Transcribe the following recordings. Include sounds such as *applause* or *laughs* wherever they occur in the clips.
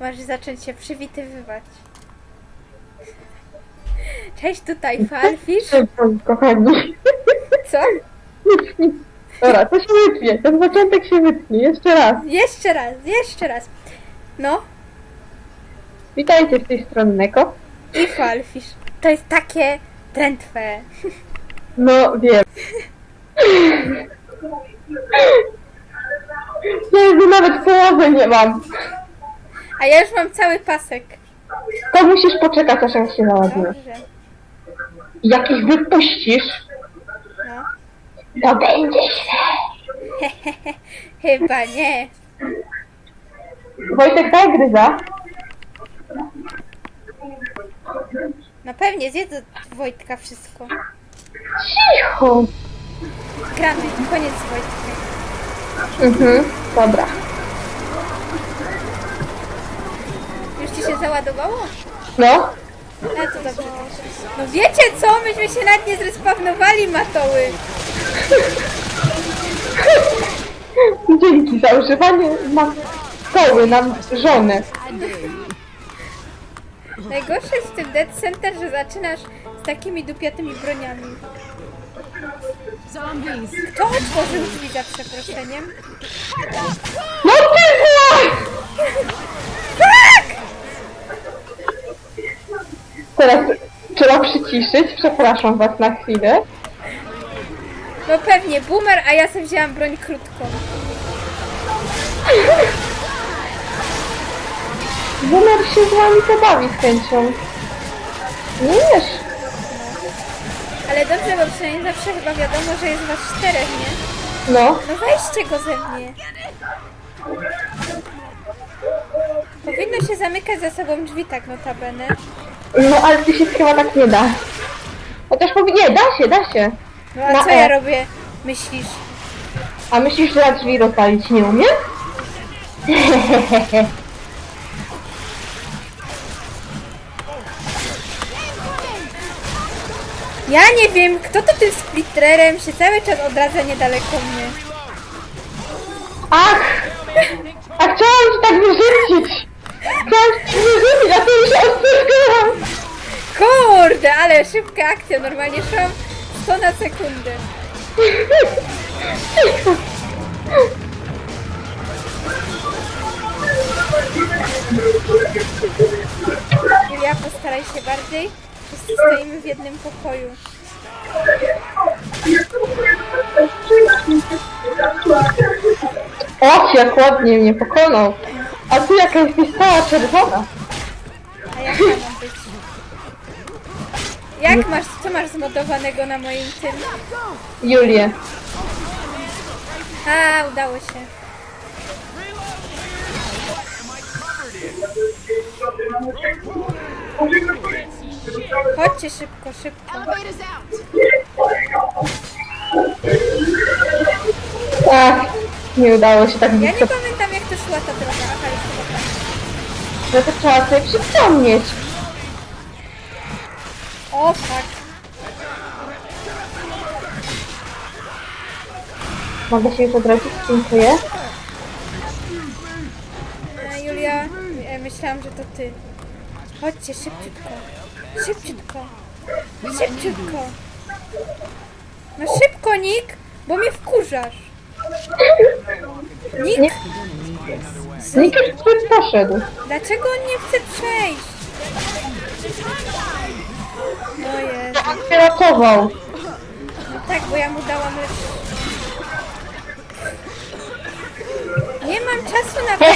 Masz zacząć się przywitywywać. *laughs* Cześć, tutaj Falfish. Kochani. Co? Dobra, to się wytnie. Ten początek się wytnie. Jeszcze raz. Jeszcze raz, jeszcze raz. No, Witajcie z tej strony Neko. i Falfish. To jest takie drętwe. No wiem. Jezu, nawet połowy nie mam. A ja już mam cały pasek. To musisz poczekać, aż ja się naładuję. Dobrze. Jak ich wypuścisz, No. to będzie źle. *laughs* Chyba nie. Wojtek, daj gryza. No pewnie zjedzą Wojtka wszystko. Cicho. Gramy, koniec z Wojtkiem. Mhm, dobra. Załadowało? No, No to dobrze. No wiecie co? Myśmy się nad nie zrespawnowali matoły. *laughs* dzięki za używanie nam stoły, nam żony. Najgorsze jest w tym Dead Center, że zaczynasz z takimi dupiatymi broniami. Zombies! Kto otworzył drzwi za przeproszeniem? No ty zła! Tak! Teraz trzeba przyciszyć, przepraszam was na chwilę. No pewnie, boomer, a ja sobie wzięłam broń krótką. Boomer się z wami pobawi z chęcią. Nie wiesz? Ale dobrze, bo przynajmniej zawsze chyba wiadomo, że jest was czterech, nie? No, No weźcie go ze mnie. Powinno się zamykać za sobą drzwi tak notabene. No ale ty się chyba tak nie da. Chociaż powi... Nie, da się, da się. No a Na co ja E. robię? Myślisz? A myślisz, że ja drzwi rozpalić nie umiem? Ja nie wiem, kto to tym splitterem się cały czas odradza niedaleko mnie. Ach! A chciałam ci tak wyrzucić! Chciałam ci wyrzucić, a ty już ostrzegałam! Kurde, ale szybka akcja, normalnie szłam 100 na sekundę. Julia, postaraj się bardziej. Wszyscy stoimy w jednym pokoju. Och, jak ładnie mnie pokonał. A ty jaka jesteś cała czerwona. A ja? Jak masz, co masz zmodowanego na moim tym? Julię. A, udało się. Chodźcie szybko, szybko. Ach, nie udało się tak Ja blisko. nie pamiętam jak to szła ta droga. Aha, już chyba tak. No to trzeba sobie przypomnieć. O, fuck. Mogę się już odrodzić? Dziękuję. E, Julia, e, myślałam, że to ty. Chodźcie szybciutko. Szybciutko. Szybciutko. No szybko, Nick, bo mnie wkurzasz. Nick, Nikt już poszedł. dlaczego on nie chce przejść? O Jezu. On się ratował. No tak, bo ja mu dałam lepszy. Nie mam czasu na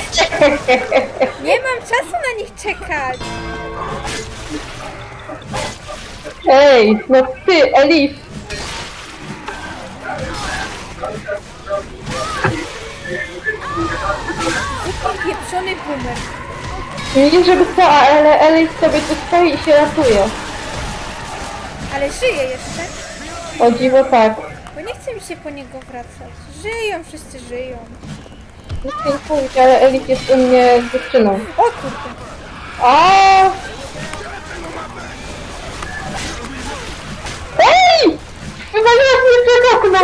Nie mam czasu na nich czekać. Ej, no ty, Elif. Jaki pieprzony boomer. Widzisz, żeby co, ale Elif sobie tu stoi i się ratuje. Ale żyje jeszcze. O dziwo tak. Bo nie chce mi się po niego wracać. Żyją, wszyscy żyją. Nie mówić, ale Elif jest u mnie dziewczyną. O kurde. A! Ej! Wywaliłaś mnie przez okno!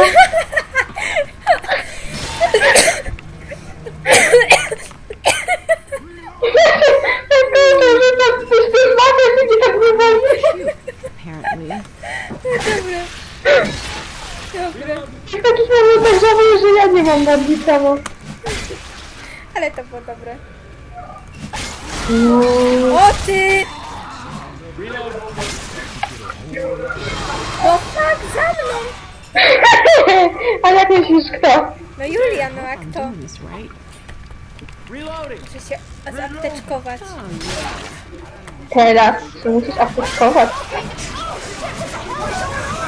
Mam bardziej samo. Ale to było dobre. Mm. O ty! O fuck, za mną! *laughs* A jak myślisz kto? No Julia, no a kto? Muszę się zaapteczkować. Teraz musisz apteczkować.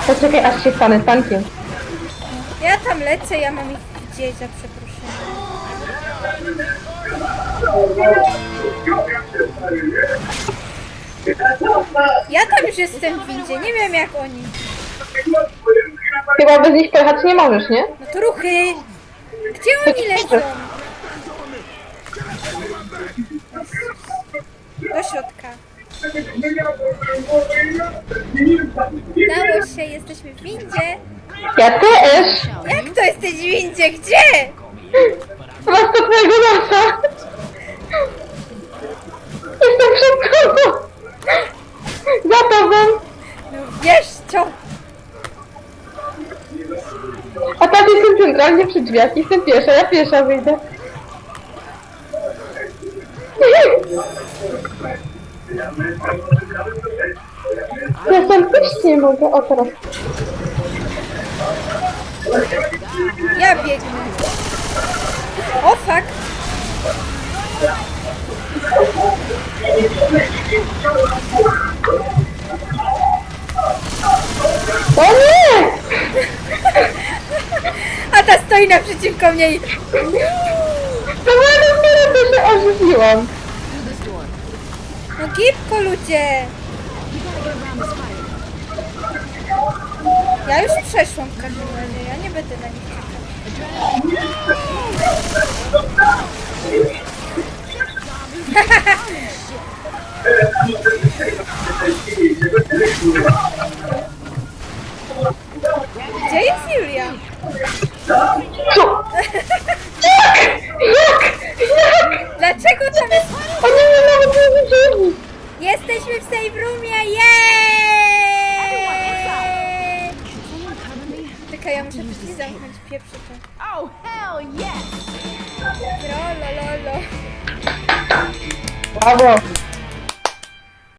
Poczekaj aż się stanę tankiem. Ja tam lecę, ja mam ich gdzieś za przeproszeniem. Ja tam już jestem w windzie, nie wiem jak oni. Chyba bez nich pojechać nie możesz, nie? No to ruchy! Gdzie oni lecą? Do środka. Jesteśmy w windzie. Ja też! Jak to jesteś w windzie? Gdzie? Prosto twojego nosa! Jestem przed tobą! Za tobą! No wiesz co? A tak jestem centralnie przy drzwiach, jestem pierwsza, ja pierwsza wyjdę. *laughs* Ja sam też nie mogę, o teraz. Ja biegnę. O fuck! O nie! A ta stoi naprzeciwko mnie i... To była dopiero to się ożywiłam. No gipko ludzie! Ja już przeszłam w każdym razie, ja nie będę na nich czekać. *laughs* *laughs* muszę drzwi zamknąć, pieprzy to. Oh, hell yes! Trolololo. Brawo.